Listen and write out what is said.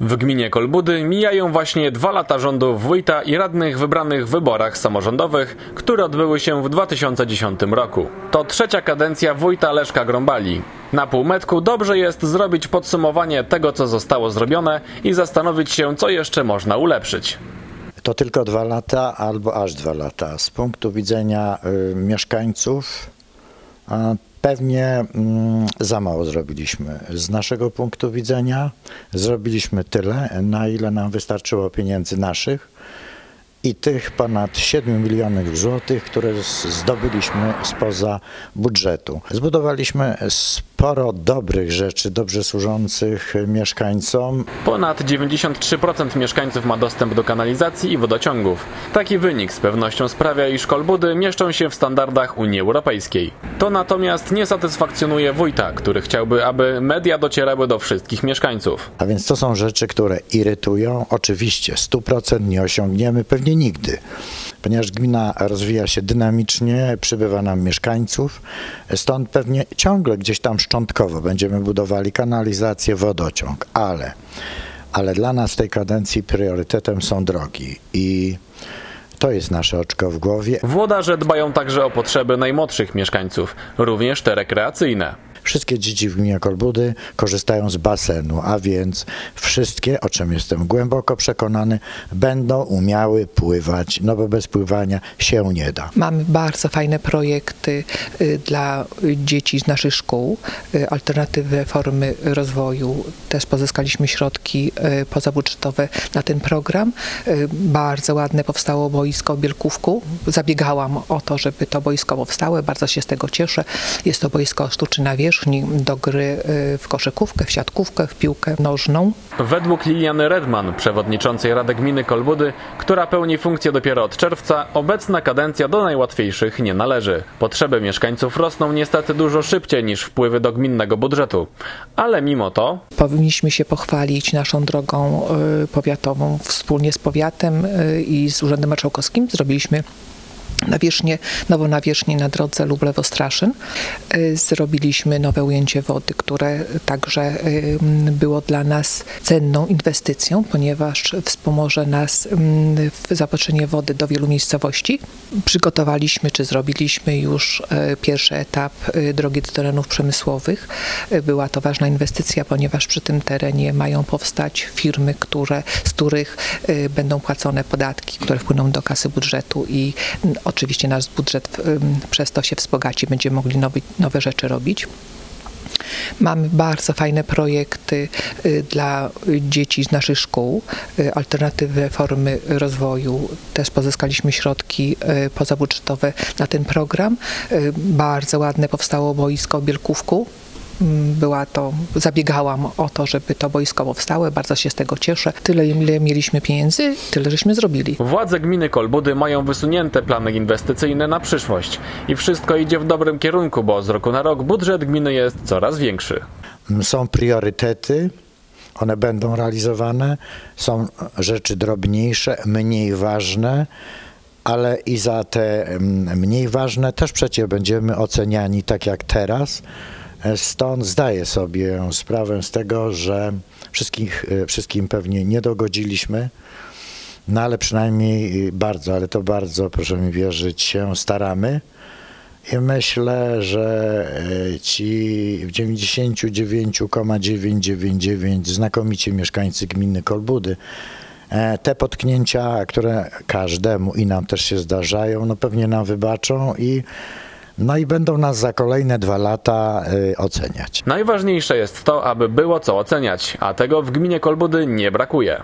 W gminie Kolbudy mijają właśnie dwa lata rządów wójta i radnych wybranych w wyborach samorządowych, które odbyły się w 2010 roku. To trzecia kadencja wójta Leszka Grąbali. Na półmetku dobrze jest zrobić podsumowanie tego, co zostało zrobione i zastanowić się, co jeszcze można ulepszyć. To tylko dwa lata albo aż dwa lata. Z punktu widzenia y, mieszkańców a, pewnie mm, za mało zrobiliśmy. Z naszego punktu widzenia zrobiliśmy tyle, na ile nam wystarczyło pieniędzy naszych i tych ponad 7 milionów złotych, które zdobyliśmy spoza budżetu. Zbudowaliśmy sporo dobrych rzeczy, dobrze służących mieszkańcom. Ponad 93% mieszkańców ma dostęp do kanalizacji i wodociągów. Taki wynik z pewnością sprawia, iż Kolbudy mieszczą się w standardach Unii Europejskiej. To natomiast nie satysfakcjonuje wójta, który chciałby, aby media docierały do wszystkich mieszkańców. A więc to są rzeczy, które irytują. Oczywiście 100% nie osiągniemy pewnie nigdy, ponieważ gmina rozwija się dynamicznie, przybywa nam mieszkańców, stąd pewnie ciągle gdzieś tam szczątkowo będziemy budowali kanalizację, wodociąg, ale, ale dla nas w tej kadencji priorytetem są drogi i to jest nasze oczko w głowie. Włodarze dbają także o potrzeby najmłodszych mieszkańców, również te rekreacyjne. Wszystkie dzieci w gminie Kolbudy korzystają z basenu, a więc wszystkie, o czym jestem głęboko przekonany, będą umiały pływać, no bo bez pływania się nie da. Mamy bardzo fajne projekty y, dla dzieci z naszych szkół, y, alternatywne formy rozwoju. Też pozyskaliśmy środki y, pozabudżetowe na ten program. Bardzo ładne powstało boisko w Bielkówku. Zabiegałam o to, żeby to boisko powstało. Bardzo się z tego cieszę. Jest to boisko sztuczy nawierzchni do gry y, w koszykówkę, w siatkówkę, w piłkę nożną. Według Liliany Redman, przewodniczącej Rady Gminy Kolbudy, która pełni funkcję dopiero od czerwca, obecna kadencja do najłatwiejszych nie należy. Potrzeby mieszkańców rosną niestety dużo szybciej niż wpływy do gminnego budżetu. Ale mimo to Powinniśmy się pochwalić naszą drogą y, powiatową wspólnie z powiatem y, i z Urzędem Marszałkowskim. Zrobiliśmy nawierzchnię, nową nawierzchnię na drodze Lublewo-Straszyn. Y, Zrobiliśmy nowe ujęcie wody, które także y, było dla nas cenną inwestycją, ponieważ wspomoże nas y, w zaopatrzenie wody do wielu miejscowości. Przygotowaliśmy, czy zrobiliśmy już pierwszy etap drogi do terenów przemysłowych. Była to ważna inwestycja, ponieważ przy tym terenie mają powstać firmy, które, z których będą płacone podatki, które wpłyną do kasy budżetu i mm, oczywiście nasz budżet przez to się wzbogaci, będziemy mogli nowy, nowe rzeczy robić. Mamy bardzo fajne projekty y, dla dzieci z naszych szkół, y, alternatywne formy rozwoju. Też pozyskaliśmy środki y, pozabudżetowe na ten program. Bardzo ładne powstało boisko w Bielkówku. Była to, zabiegałam o to, żeby to boisko powstało. Bardzo się z tego cieszę. Tyle, ile mieliśmy pieniędzy, tyle żeśmy zrobili. władze gminy Kolbudy mają wysunięte plany inwestycyjne na przyszłość. I wszystko idzie w dobrym kierunku, bo z roku na rok budżet gminy jest coraz większy. Są priorytety, one będą realizowane, są rzeczy drobniejsze, mniej ważne, ale i za te mm, mniej ważne też przecież będziemy oceniani tak jak teraz. E, Stąd zdaję sobie sprawę z tego, że wszystkich, e, wszystkim pewnie nie dogodziliśmy, no ale przynajmniej bardzo, ale to bardzo, proszę mi wierzyć, się staramy. I myślę, że e, ci w 99,999 znakomici mieszkańcy gminy Kolbudy e, te potknięcia, które każdemu i nam też się zdarzają, no pewnie nam wybaczą i no i będą nas za kolejne dwa lata e, oceniać. Najważniejsze jest to, aby było co oceniać, a tego w gminie Kolbudy nie brakuje.